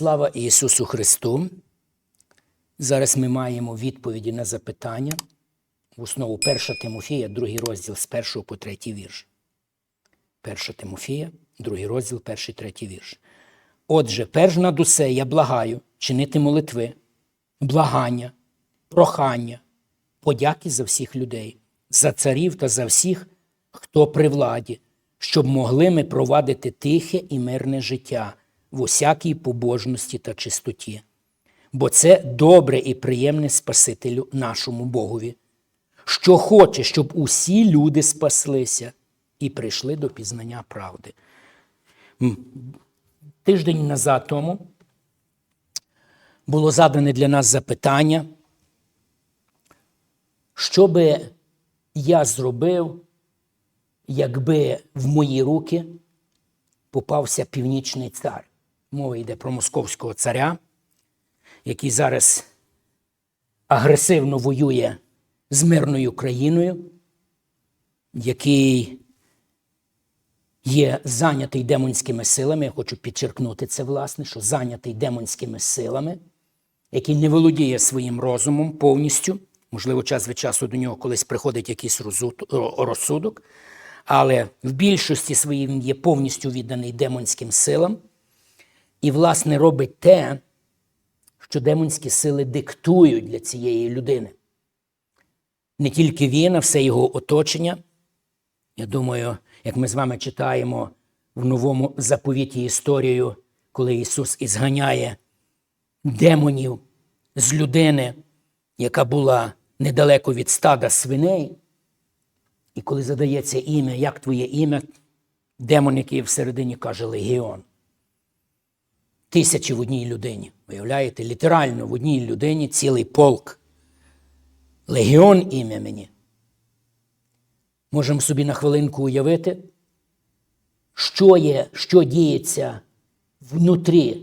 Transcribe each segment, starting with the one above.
Слава Ісусу Христу! Зараз ми маємо відповіді на запитання в основу 1 Тимофія, другий розділ з 1 по 3 вірш. 1 Тимофія, другий розділ, перший, третій вірш. Отже, перш над усе я благаю чинити молитви, благання, прохання, подяки за всіх людей, за царів та за всіх, хто при владі, щоб могли ми провадити тихе і мирне життя в усякій побожності та чистоті. Бо це добре і приємне Спасителю нашому Богові, що хоче, щоб усі люди спаслися і прийшли до пізнання правди. Тиждень назад тому було задане для нас запитання, що би я зробив, якби в мої руки попався північний цар. Мова йде про московського царя, який зараз агресивно воює з мирною країною, який є зайнятий демонськими силами. Я хочу підчеркнути це, власне, що зайнятий демонськими силами, який не володіє своїм розумом повністю. Можливо, час від часу до нього колись приходить якийсь розсудок, але в більшості своїй він є повністю відданий демонським силам і, власне, робить те, що демонські сили диктують для цієї людини. Не тільки він, а все його оточення. Я думаю, як ми з вами читаємо в новому заповіті історію, коли Ісус ізганяє демонів з людини, яка була недалеко від стада свиней. І коли задається ім'я, як твоє ім'я, демон, який всередині каже Легіон. Тисячі в одній людині. Уявляєте, літерально в одній людині цілий полк. Легіон ім'я мені. Можемо собі на хвилинку уявити, що є, що діється внутрі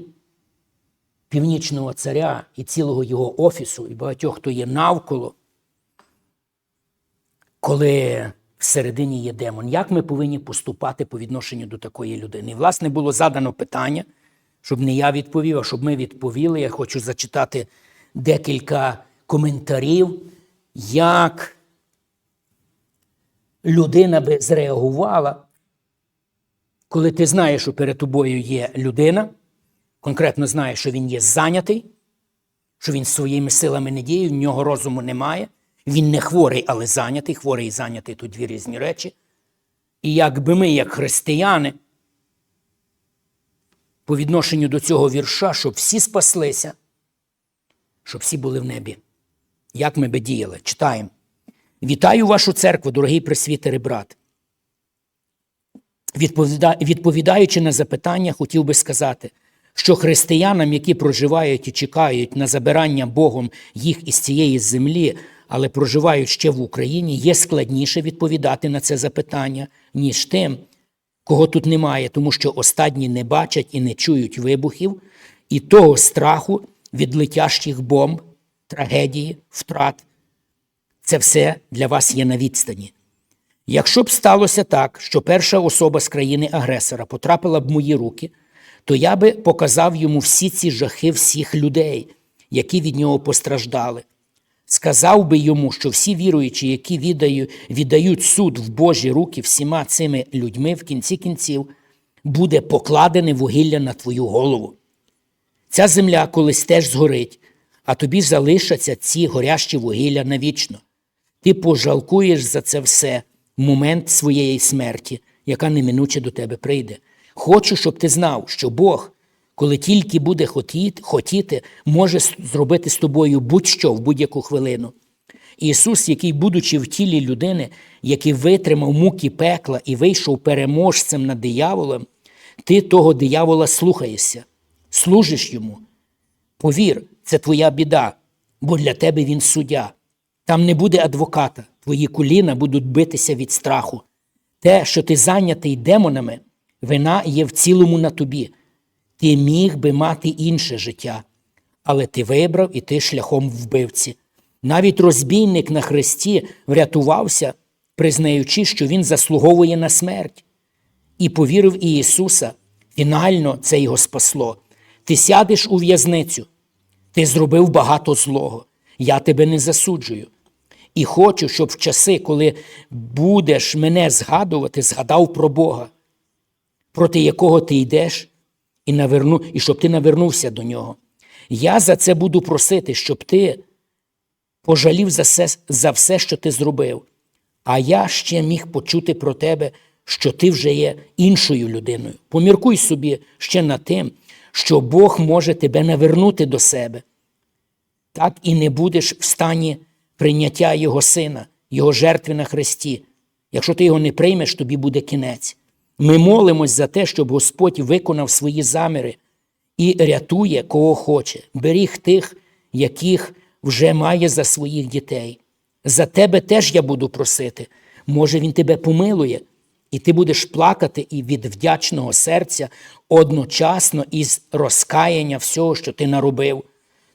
північного царя і цілого його офісу, і багатьох, хто є навколо, коли всередині є демон. Як ми повинні поступати по відношенню до такої людини? І, власне, було задано питання, щоб не я відповів, а щоб ми відповіли. Я хочу зачитати декілька коментарів, як людина би зреагувала, коли ти знаєш, що перед тобою є людина, конкретно знаєш, що він є зайнятий, що він своїми силами не діє, в нього розуму немає. Він не хворий, але зайнятий. Хворий і зайнятий тут дві різні речі. І якби ми, як християни, по відношенню до цього вірша, щоб всі спаслися, щоб всі були в небі. Як ми би діяли? Читаємо. Вітаю вашу церкву, дорогий пресвітери брат. Відповіда... Відповідаючи на запитання, хотів би сказати, що християнам, які проживають і чекають на забирання Богом їх із цієї землі, але проживають ще в Україні, є складніше відповідати на це запитання, ніж тим, кого тут немає, тому що останні не бачать і не чують вибухів і того страху від летящих бомб, трагедії, втрат. Це все для вас є на відстані. Якщо б сталося так, що перша особа з країни-агресора потрапила б в мої руки, то я би показав йому всі ці жахи всіх людей, які від нього постраждали. Сказав би йому, що всі віруючі, які віддаю, віддають суд в Божі руки всіма цими людьми, в кінці кінців, буде покладене вугілля на твою голову. Ця земля колись теж згорить, а тобі залишаться ці горящі вугілля навічно. Ти пожалкуєш за це все в момент своєї смерті, яка неминуче до тебе прийде. Хочу, щоб ти знав, що Бог, коли тільки буде хотіти, хотіти може зробити з тобою будь-що в будь-яку хвилину. Ісус, який, будучи в тілі людини, який витримав муки пекла і вийшов переможцем над дияволом, ти того диявола слухаєшся, служиш йому. Повір, це твоя біда, бо для тебе він суддя. Там не буде адвоката, твої коліна будуть битися від страху. Те, що ти зайнятий демонами, вина є в цілому на тобі. Ти міг би мати інше життя, але ти вибрав іти шляхом вбивці. Навіть розбійник на хресті врятувався, признаючи, що він заслуговує на смерть, і повірив в Ісуса. Фінально це його спасло. Ти сядеш у в'язницю. Ти зробив багато злого. Я тебе не засуджую. І хочу, щоб в часи, коли будеш мене згадувати, згадав про Бога, проти якого ти йдеш, і, наверну, і щоб ти навернувся до нього. Я за це буду просити, щоб ти пожалів за все, за все, що ти зробив. А я ще міг почути про тебе, що ти вже є іншою людиною. Поміркуй собі ще над тим, що Бог може тебе навернути до себе. Так і не будеш в стані прийняття Його Сина, Його жертви на Христі. Якщо ти його не приймеш, тобі буде кінець. Ми молимось за те, щоб Господь виконав свої заміри і рятує, кого хоче, беріг тих, яких вже має за своїх дітей. За тебе теж я буду просити. Може, він тебе помилує, і ти будеш плакати і від вдячного серця одночасно із розкаяння всього, що ти наробив.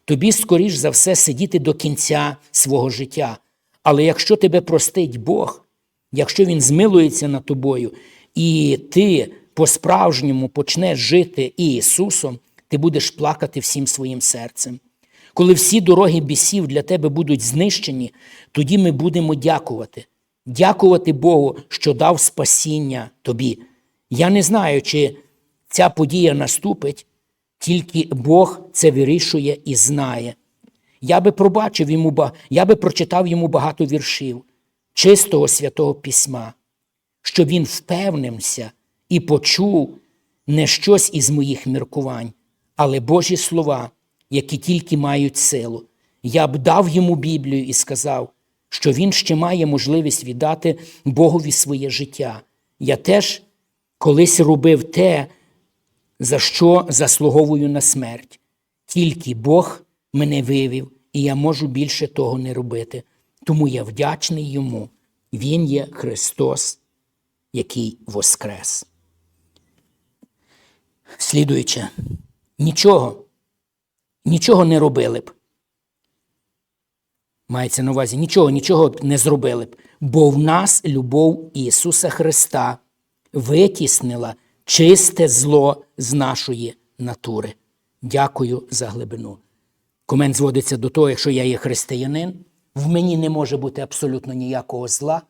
Тобі, скоріш за все, сидіти до кінця свого життя. Але якщо тебе простить Бог, якщо Він змилується над тобою, і ти по-справжньому почнеш жити Ісусом, ти будеш плакати всім своїм серцем. Коли всі дороги бісів для тебе будуть знищені, тоді ми будемо дякувати. Дякувати Богу, що дав спасіння тобі. Я не знаю, чи ця подія наступить, тільки Бог це вирішує і знає. Я би пробачив йому, я би прочитав йому багато віршів чистого святого письма, щоб він впевнився і почув не щось із моїх міркувань, але Божі слова, які тільки мають силу. Я б дав йому Біблію і сказав, що він ще має можливість віддати Богові своє життя. Я теж колись робив те, за що заслуговую на смерть. Тільки Бог мене вивів, і я можу більше того не робити. Тому я вдячний йому. Він є Христос, який воскрес. Слідуюче, нічого, нічого не робили б. Мається на увазі, нічого, нічого б не зробили б, бо в нас любов Ісуса Христа витіснила чисте зло з нашої натури. Дякую за глибину. Комент зводиться до того, якщо я є християнин, в мені не може бути абсолютно ніякого зла.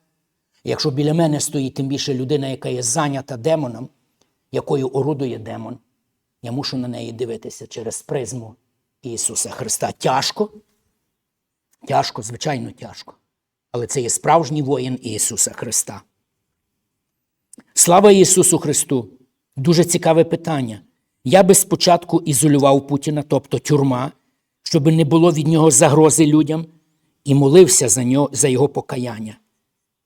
Якщо біля мене стоїть тим більше людина, яка є зайнята демоном, якою орудує демон, я мушу на неї дивитися через призму Ісуса Христа. Тяжко, тяжко, звичайно, тяжко. Але це є справжній воїн Ісуса Христа. Слава Ісусу Христу! Дуже цікаве питання. Я би спочатку ізолював Путіна, тобто тюрма, щоб не було від нього загрози людям, і молився за, нього, за його покаяння.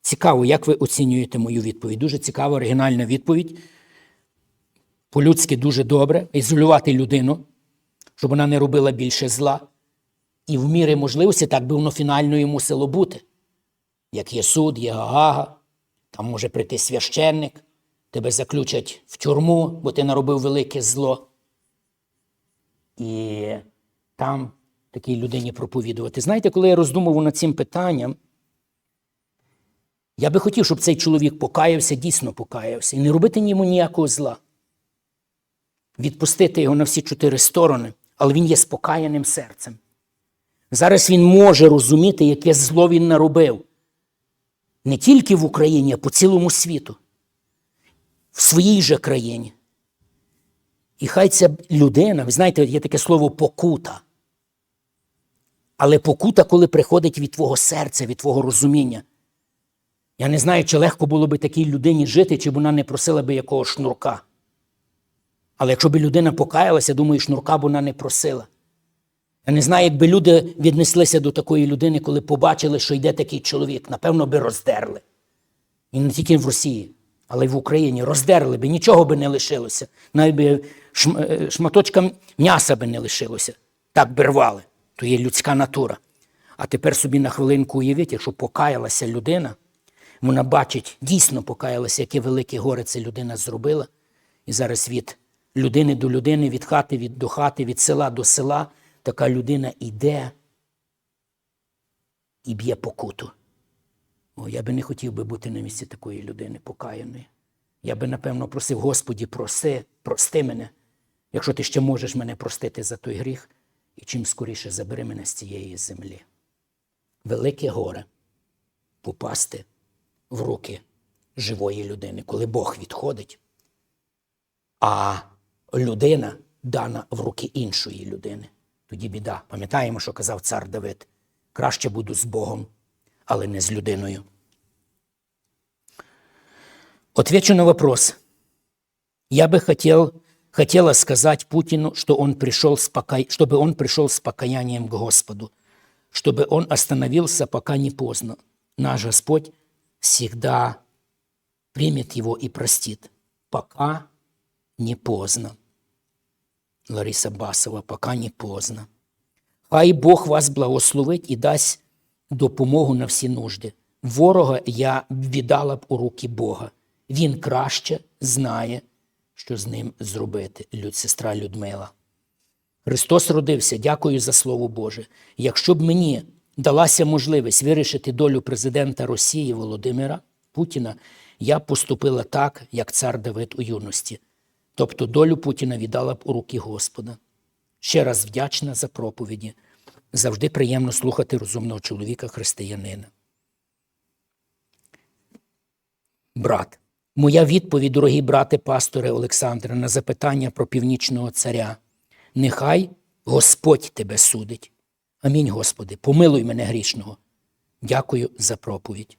Цікаво, як ви оцінюєте мою відповідь? Дуже цікава оригінальна відповідь. По-людськи дуже добре ізолювати людину, щоб вона не робила більше зла. І в мірі можливості так би воно фінально і мусило бути. Як є суд, є Гаагага, там може прийти священник, тебе заключать в тюрму, бо ти наробив велике зло. І там такій людині проповідувати. Знаєте, коли я роздумував над цим питанням, я би хотів, щоб цей чоловік покаявся, дійсно покаявся, і не робити йому ніякого зла. Відпустити його на всі чотири сторони, але він є спокаяним серцем. Зараз він може розуміти, яке зло він наробив. Не тільки в Україні, а по цілому світу, в своїй же країні. І хай ця людина, ви знаєте, є таке слово покута. Але покута, коли приходить від твого серця, від твого розуміння. Я не знаю, чи легко було би такій людині жити, чи б вона не просила би якого шнурка. Але якщо б людина покаялася, думаю, шнурка б вона не просила. Я не знаю, якби люди віднеслися до такої людини, коли побачили, що йде такий чоловік, напевно, би роздерли. І не тільки в Росії, але й в Україні роздерли би, нічого би не лишилося. Навіть би е, шматочка м'яса би не лишилося. Так би рвали. То є людська натура. А тепер собі на хвилинку уявіть, якщо покаялася людина, вона бачить, дійсно покаялася, яке велике горе ця людина зробила. І зараз від людини до людини, від хати від, до хати, від села до села, така людина йде і б'є покуту. О, я би не хотів би бути на місці такої людини покаяної. Я би, напевно, просив, Господі, проси, прости мене. якщо ти ще можеш мене простити за той гріх, і чим скоріше забери мене з цієї землі. Велике горе попасти в руки живої людини, коли Бог відходить, а людина дана в руки іншої людини. Тоді біда. Пам'ятаємо, що казав цар Давид: краще буду з Богом, але не з людиною. Отвечу на вопрос. Я бы хотел, хотела сказать Путину, что он пришел с пока... чтобы он пришел с покаянием к Господу, чтобы он остановился, пока не поздно. Наш Господь всегда примет его и простит, пока не поздно. Лариса Басова, пока не поздно. Хай Бог вас благословить і дасть допомогу на всі нужди. Ворога я віддала б у руки Бога. Він краще знає, що з ним зробити, люд, сестра Людмила. Христос родився, дякую за Слово Боже. Якщо б мені далася можливість вирішити долю президента Росії Володимира Путіна, я поступила так, як цар Давид у юності. Тобто долю Путіна віддала б у руки Господа. Ще раз вдячна за проповіді. Завжди приємно слухати розумного чоловіка християнина. Брат. Моя відповідь, дорогі брате пасторе Олександре, на запитання про північного царя. Нехай Господь тебе судить. Амінь, Господи, помилуй мене грішного. Дякую за проповідь.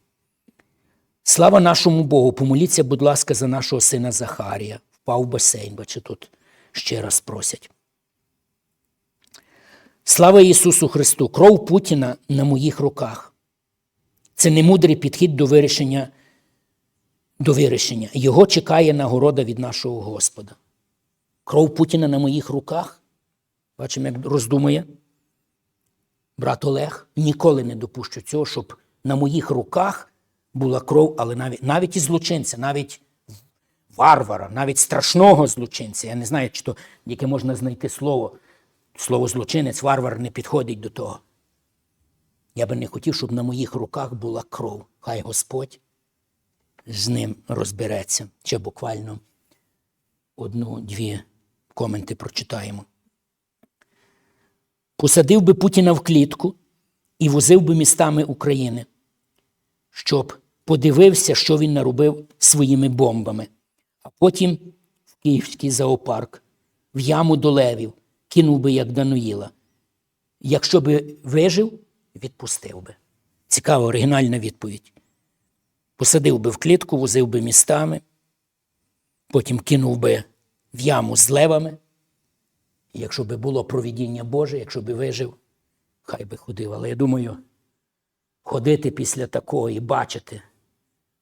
Слава нашому Богу, помоліться, будь ласка, за нашого сина Захарія. Впав в басейн, бачу, тут ще раз просять. Слава Ісусу Христу! Кров Путіна на моїх руках. Це не мудрий підхід до вирішення, до вирішення. Його чекає нагорода від нашого Господа. Кров Путіна на моїх руках. Бачимо, як роздумує. Брат Олег, ніколи не допущу цього, щоб на моїх руках була кров, але навіть навіть і злочинця, навіть варвара, навіть страшного злочинця. Я не знаю, чи то яке можна знайти слово. Слово злочинець, варвар не підходить до того. Я би не хотів, щоб на моїх руках була кров. Хай Господь з ним розбереться. Ще буквально одну-дві коменти прочитаємо. Посадив би Путіна в клітку і возив би містами України, щоб подивився, що він наробив своїми бомбами, а потім в Київський зоопарк, в яму до левів, кинув би як Дануїла. Якщо би вижив, відпустив би. Цікава оригінальна відповідь. Посадив би в клітку, возив би містами, потім кинув би в яму з левами. Якщо би було провідіння Боже, якщо би вижив, хай би ходив. Але я думаю, ходити після такого і бачити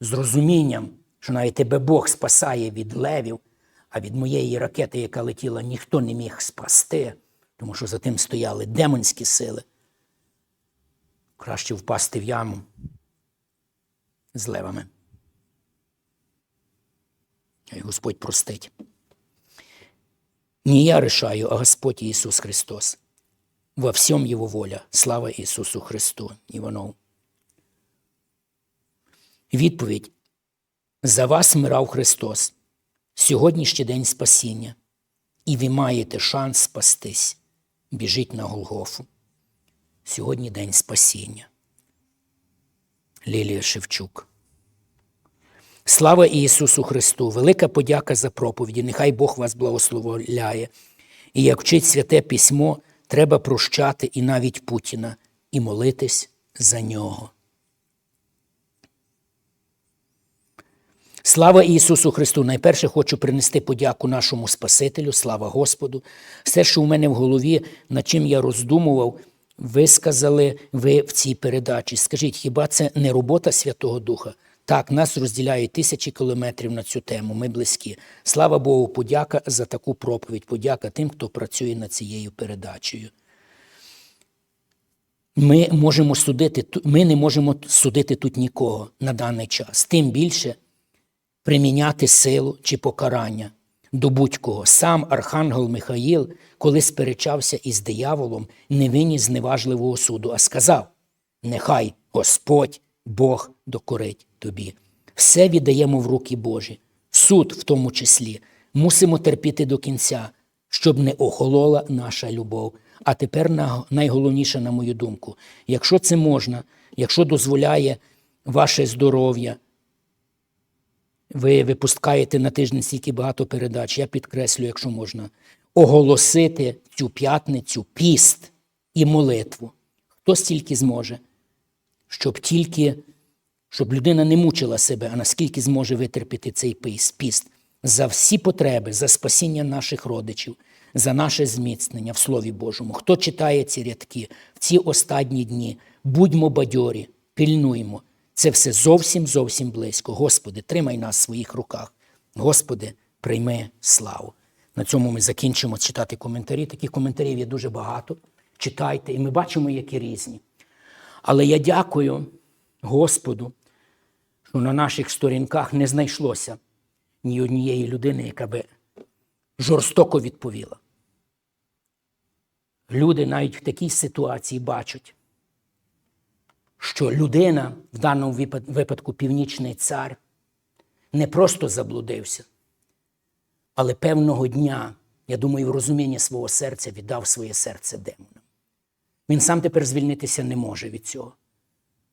з розумінням, що навіть тебе Бог спасає від левів, а від моєї ракети, яка летіла, ніхто не міг спасти, тому що за тим стояли демонські сили. Краще впасти в яму з левами. І Господь простить. Не я решаю, а Господь Иисус Христос. Во всем Его воля. Слава Ісусу Христу. Іванов. Відповідь. За вас мирав Христос. Сьогодні ще день спасіння. І ви маєте шанс спастись. Біжіть на Голгофу. Сьогодні день спасіння. Лілія Шевчук. Слава Ісусу Христу! Велика подяка за проповіді. Нехай Бог вас благословляє. І як вчить святе письмо, треба прощати і навіть Путіна, і молитись за нього. Слава Ісусу Христу! Найперше хочу принести подяку нашому Спасителю, слава Господу. Все, що у мене в голові, над чим я роздумував, ви сказали ви в цій передачі. Скажіть, хіба це не робота Святого Духа? Так, нас розділяють тисячі кілометрів на цю тему. Ми близькі. Слава Богу, подяка за таку проповідь. Подяка тим, хто працює над цією передачею. Ми можемо судити, ми не можемо судити тут нікого на даний час. Тим більше приміняти силу чи покарання до будь-кого. Сам Архангел Михаїл, коли сперечався із дияволом, не виніс зневажливого суду, а сказав: Нехай Господь Бог докорить тобі. Все віддаємо в руки Божі, суд в тому числі. Мусимо терпіти до кінця, щоб не охолола наша любов. А тепер найголовніше, на мою думку, якщо це можна, якщо дозволяє ваше здоров'я, ви випускаєте на тиждень стільки багато передач, я підкреслю, якщо можна, оголосити цю п'ятницю піст і молитву. Хто стільки зможе, щоб тільки, щоб людина не мучила себе, а наскільки зможе витерпіти цей піст за всі потреби, за спасіння наших родичів, за наше зміцнення в Слові Божому. Хто читає ці рядки в ці останні дні, будьмо бадьорі, пильнуймо. Це все зовсім зовсім близько. Господи, тримай нас в своїх руках. Господи, прийми славу. На цьому ми закінчимо читати коментарі. Таких коментарів є дуже багато. Читайте, і ми бачимо, які різні. Але я дякую Господу, що на наших сторінках не знайшлося ні однієї людини, яка би жорстоко відповіла. Люди навіть в такій ситуації бачать, що людина, в даному випадку північний цар, не просто заблудився, але певного дня, я думаю, в розумінні свого серця віддав своє серце демонам. Він сам тепер звільнитися не може від цього.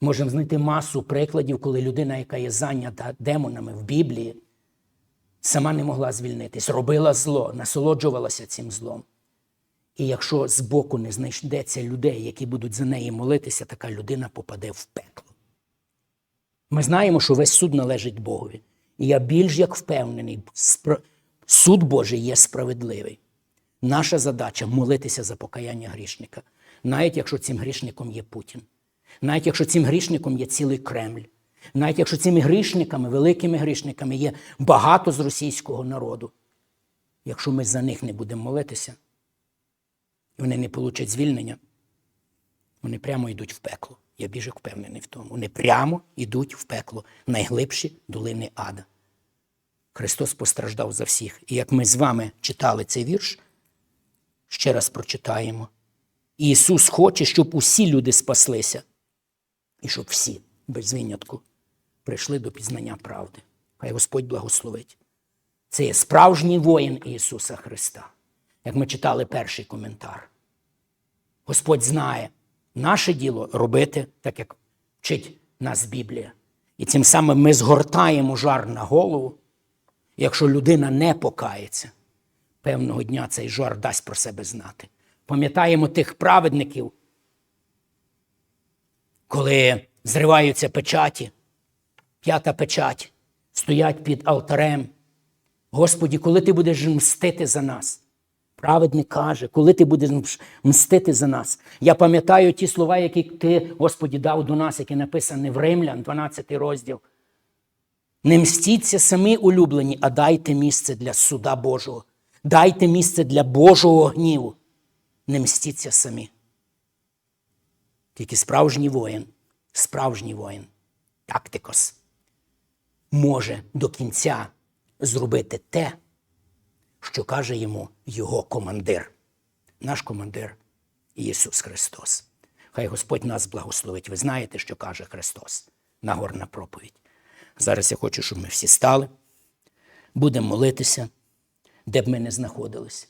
Можемо знайти масу прикладів, коли людина, яка є зайнята демонами в Біблії, сама не могла звільнитись, робила зло, насолоджувалася цим злом. І якщо збоку не знайдеться людей, які будуть за неї молитися, така людина попаде в пекло. Ми знаємо, що весь суд належить Богові. І я більш як впевнений, суд Божий є справедливий. Наша задача молитися за покаяння грішника, навіть якщо цим грішником є Путін, навіть якщо цим грішником є цілий Кремль, навіть якщо цими грішниками, великими грішниками є багато з російського народу. Якщо ми за них не будемо молитися, і вони не получать звільнення, вони прямо йдуть в пекло. Я більш як впевнений в тому. Вони прямо йдуть в пекло, найглибші долини ада. Христос постраждав за всіх. І як ми з вами читали цей вірш, ще раз прочитаємо. Ісус хоче, щоб усі люди спаслися, і щоб всі, без винятку, прийшли до пізнання правди. Хай Господь благословить. Це є справжній воїн Ісуса Христа. Як ми читали перший коментар. Господь знає, наше діло робити так, як вчить нас Біблія. І цим самим ми згортаємо жар на голову. Якщо людина не покається, певного дня цей жар дасть про себе знати. Пам'ятаємо тих праведників, коли зриваються печаті, п'ята печать, стоять під алтарем. Господі, коли ти будеш мстити за нас? Праведник каже, коли ти будеш мстити за нас. Я пам'ятаю ті слова, які ти, Господі, дав до нас, які написані в Римлян, 12 розділ. Не мстіться самі улюблені, а дайте місце для суда Божого. Дайте місце для Божого гніву. Не мстіться самі. Тільки справжній воїн, справжній воїн, тактикос, може до кінця зробити те, що каже йому його командир, наш командир Ісус Христос. Хай Господь нас благословить. Ви знаєте, що каже Христос, Нагорна проповідь. Зараз я хочу, щоб ми всі стали, будемо молитися, де б ми не знаходились.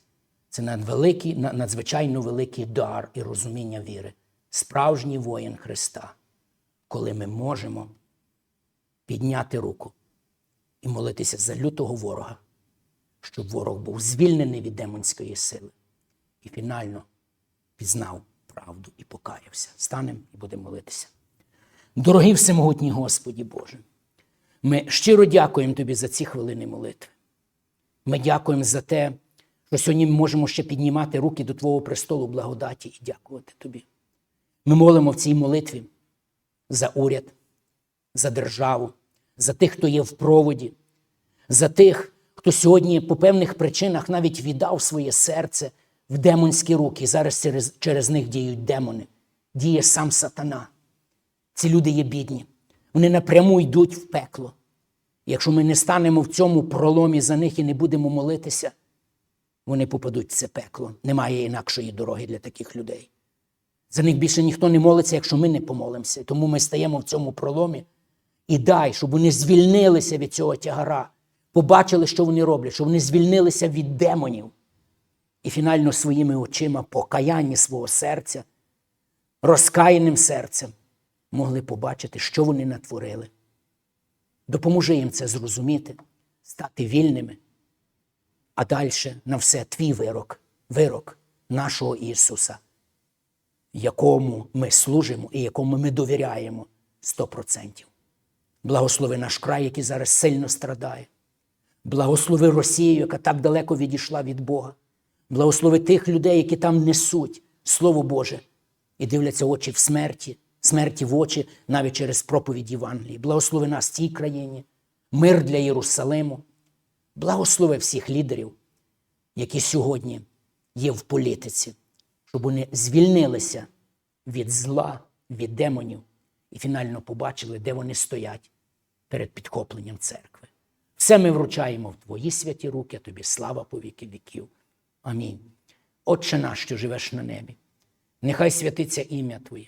Це надвеликий, на- надзвичайно великий дар і розуміння віри. Справжній воїн Христа, коли ми можемо підняти руку і молитися за лютого ворога, щоб ворог був звільнений від демонської сили і фінально пізнав правду і покаявся. Станемо і будемо молитися. Дорогий всемогутній Господі Боже, ми щиро дякуємо Тобі за ці хвилини молитви. Ми дякуємо за те, що сьогодні ми можемо ще піднімати руки до Твого престолу благодаті і дякувати Тобі. Ми молимо в цій молитві за уряд, за державу, за тих, хто є в проводі, за тих, хто сьогодні по певних причинах навіть віддав своє серце в демонські руки. І зараз через, через них діють демони, діє сам сатана. Ці люди є бідні. Вони напряму йдуть в пекло. Якщо ми не станемо в цьому проломі за них і не будемо молитися, вони попадуть в це пекло. Немає інакшої дороги для таких людей. За них більше ніхто не молиться, якщо ми не помолимося. Тому ми стаємо в цьому проломі і дай, щоб вони звільнилися від цього тягара, побачили, що вони роблять, щоб вони звільнилися від демонів і фінально своїми очима, покаяння свого серця, розкаяним серцем могли побачити, що вони натворили. Допоможи їм це зрозуміти, стати вільними. А далі на все твій вирок, вирок нашого Ісуса, якому ми служимо і якому ми довіряємо 100%. Благослови наш край, який зараз сильно страдає. Благослови Росію, яка так далеко відійшла від Бога. Благослови тих людей, які там несуть Слово Боже і дивляться очі в смерті, смерті в очі навіть через проповідь Євангелії. Благослови нас цій країні, мир для Єрусалиму. Благослови всіх лідерів, які сьогодні є в політиці, щоб вони звільнилися від зла, від демонів і фінально побачили, де вони стоять перед підхопленням церкви. Все ми вручаємо в Твої святі руки, тобі слава по віки віків. Амінь. Отче наш, що живеш на небі, нехай святиться ім'я Твоє,